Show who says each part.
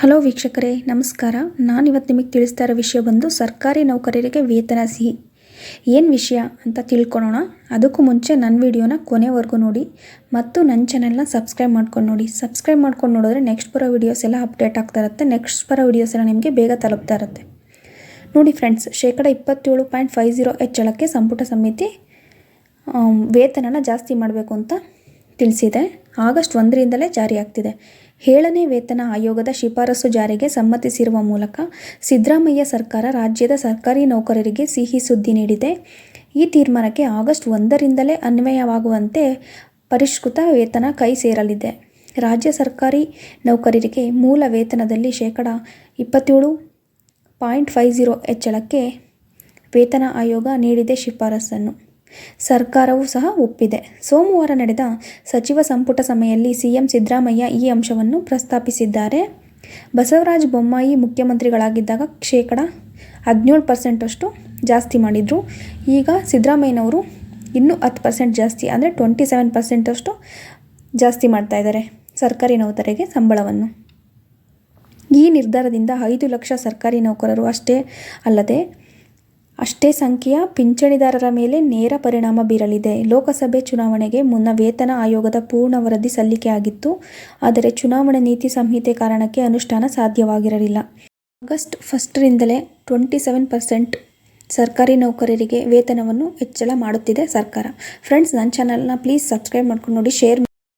Speaker 1: Hello ವೀಕ್ಷಕರೇ, ನಮಸ್ಕಾರ. ನಾನಿವತ್ತು ನಿಮಗೆ ತಿಳಿಸ್ತಾ ಇರೋ ವಿಷಯ ಬಂದು ಸರ್ಕಾರಿ ನೌಕರರಿಗೆ ವೇತನ ಸಿಹಿ. ಏನು ವಿಷಯ ಅಂತ ತಿಳ್ಕೊಳೋಣ. ಅದಕ್ಕೂ ಮುಂಚೆ ನನ್ನ ವಿಡಿಯೋನ ಕೊನೆವರೆಗೂ ನೋಡಿ ಮತ್ತು ನನ್ನ ಚಾನೆಲ್ನ ಸಬ್ಸ್ಕ್ರೈಬ್ ಮಾಡ್ಕೊಂಡು ನೋಡಿ. ಸಬ್ಸ್ಕ್ರೈಬ್ ಮಾಡ್ಕೊಂಡು ನೋಡಿದ್ರೆ ನೆಕ್ಸ್ಟ್ ಬರೋ ವೀಡಿಯೋಸ್ ಎಲ್ಲ ಅಪ್ಡೇಟ್ ಆಗ್ತಾ ಇರುತ್ತೆ. ನೆಕ್ಸ್ಟ್ ಬರೋ ವೀಡಿಯೋಸ್ ಎಲ್ಲ ನಿಮಗೆ ಬೇಗ ತಲುಪ್ತಾ ಇರುತ್ತೆ. ನೋಡಿ ಫ್ರೆಂಡ್ಸ್ ಶೇಕಡ ಇಪ್ಪತ್ತೇಳು ಪಾಯಿಂಟ್ ಫೈವ್ ಜೀರೋ ಹೆಚ್ಚಳಕ್ಕೆ ಸಂಪುಟ ಸಮಿತಿ ವೇತನನ ಜಾಸ್ತಿ ಮಾಡಬೇಕು ಅಂತ ತಿಳಿಸಿದೆ. ಆಗಸ್ಟ್ ಒಂದರಿಂದಲೇ ಜಾರಿಯಾಗ್ತಿದೆ ಏಳನೇ ವೇತನ ಆಯೋಗದ ಶಿಫಾರಸು ಜಾರಿಗೆ ಸಮ್ಮತಿಸಿರುವ ಮೂಲಕ ಸಿದ್ದರಾಮಯ್ಯ ಸರ್ಕಾರ ರಾಜ್ಯದ ಸರ್ಕಾರಿ ನೌಕರರಿಗೆ ಸಿಹಿ ಸುದ್ದಿ ನೀಡಿದೆ. ಈ ತೀರ್ಮಾನಕ್ಕೆ ಆಗಸ್ಟ್ ಒಂದರಿಂದಲೇ ಅನ್ವಯವಾಗುವಂತೆ ಪರಿಷ್ಕೃತ ವೇತನ ಕೈ ಸೇರಲಿದೆ. ರಾಜ್ಯ ಸರ್ಕಾರಿ ನೌಕರರಿಗೆ ಮೂಲ ವೇತನದಲ್ಲಿ ಶೇಕಡ ಇಪ್ಪತ್ತೇಳು ಪಾಯಿಂಟ್ ಫೈವ್ ಜೀರೋ ಹೆಚ್ಚಳಕ್ಕೆ ವೇತನ ಆಯೋಗ ನೀಡಿದೆ ಶಿಫಾರಸನ್ನು. ಸರ್ಕಾರವೂ ಸಹ ಒಪ್ಪಿದೆ. ಸೋಮವಾರ ನಡೆದ ಸಚಿವ ಸಂಪುಟ ಸಭೆಯಲ್ಲಿ ಸಿಎಂ ಸಿದ್ದರಾಮಯ್ಯ ಈ ಅಂಶವನ್ನು ಪ್ರಸ್ತಾಪಿಸಿದ್ದಾರೆ. ಬಸವರಾಜ ಬೊಮ್ಮಾಯಿ ಮುಖ್ಯಮಂತ್ರಿಗಳಾಗಿದ್ದಾಗ ಶೇಕಡ ಹದಿನೇಳು ಪರ್ಸೆಂಟಷ್ಟು ಜಾಸ್ತಿ ಮಾಡಿದರು. ಈಗ ಸಿದ್ದರಾಮಯ್ಯನವರು ಇನ್ನೂ ಹತ್ತು ಪರ್ಸೆಂಟ್ ಜಾಸ್ತಿ, ಅಂದರೆ ಟ್ವೆಂಟಿ ಸೆವೆನ್ ಪರ್ಸೆಂಟಷ್ಟು ಜಾಸ್ತಿ ಮಾಡ್ತಾ ಇದ್ದಾರೆ ಸರ್ಕಾರಿ ನೌಕರರಿಗೆ ಸಂಬಳವನ್ನು. ಈ ನಿರ್ಧಾರದಿಂದ ಐದು ಲಕ್ಷ ಸರ್ಕಾರಿ ನೌಕರರು ಅಷ್ಟೇ ಅಲ್ಲದೆ ಅಷ್ಟೇ ಸಂಖ್ಯೆಯ ಪಿಂಚಣಿದಾರರ ಮೇಲೆ ನೇರ ಪರಿಣಾಮ ಬೀರಲಿದೆ. ಲೋಕಸಭೆ ಚುನಾವಣೆಗೆ ಮುನ್ನ ವೇತನ ಆಯೋಗದ ಪೂರ್ಣ ವರದಿ ಸಲ್ಲಿಕೆಯಾಗಿತ್ತು ಆದರೆ ಚುನಾವಣಾ ನೀತಿ ಸಂಹಿತೆ ಕಾರಣಕ್ಕೆ ಅನುಷ್ಠಾನ ಸಾಧ್ಯವಾಗಿರಲಿಲ್ಲ. ಆಗಸ್ಟ್ ಫಸ್ಟರಿಂದಲೇ ಟ್ವೆಂಟಿ ಸೆವೆನ್ ಪರ್ಸೆಂಟ್ ಸರ್ಕಾರಿ ನೌಕರರಿಗೆ ವೇತನವನ್ನು ಹೆಚ್ಚಳ ಮಾಡುತ್ತಿದೆ ಸರ್ಕಾರ. ಫ್ರೆಂಡ್ಸ್, ನನ್ನ ಚಾನಲ್ನ ಪ್ಲೀಸ್ ಸಬ್ಸ್ಕ್ರೈಬ್ ಮಾಡ್ಕೊಂಡು ನೋಡಿ, ಶೇರ್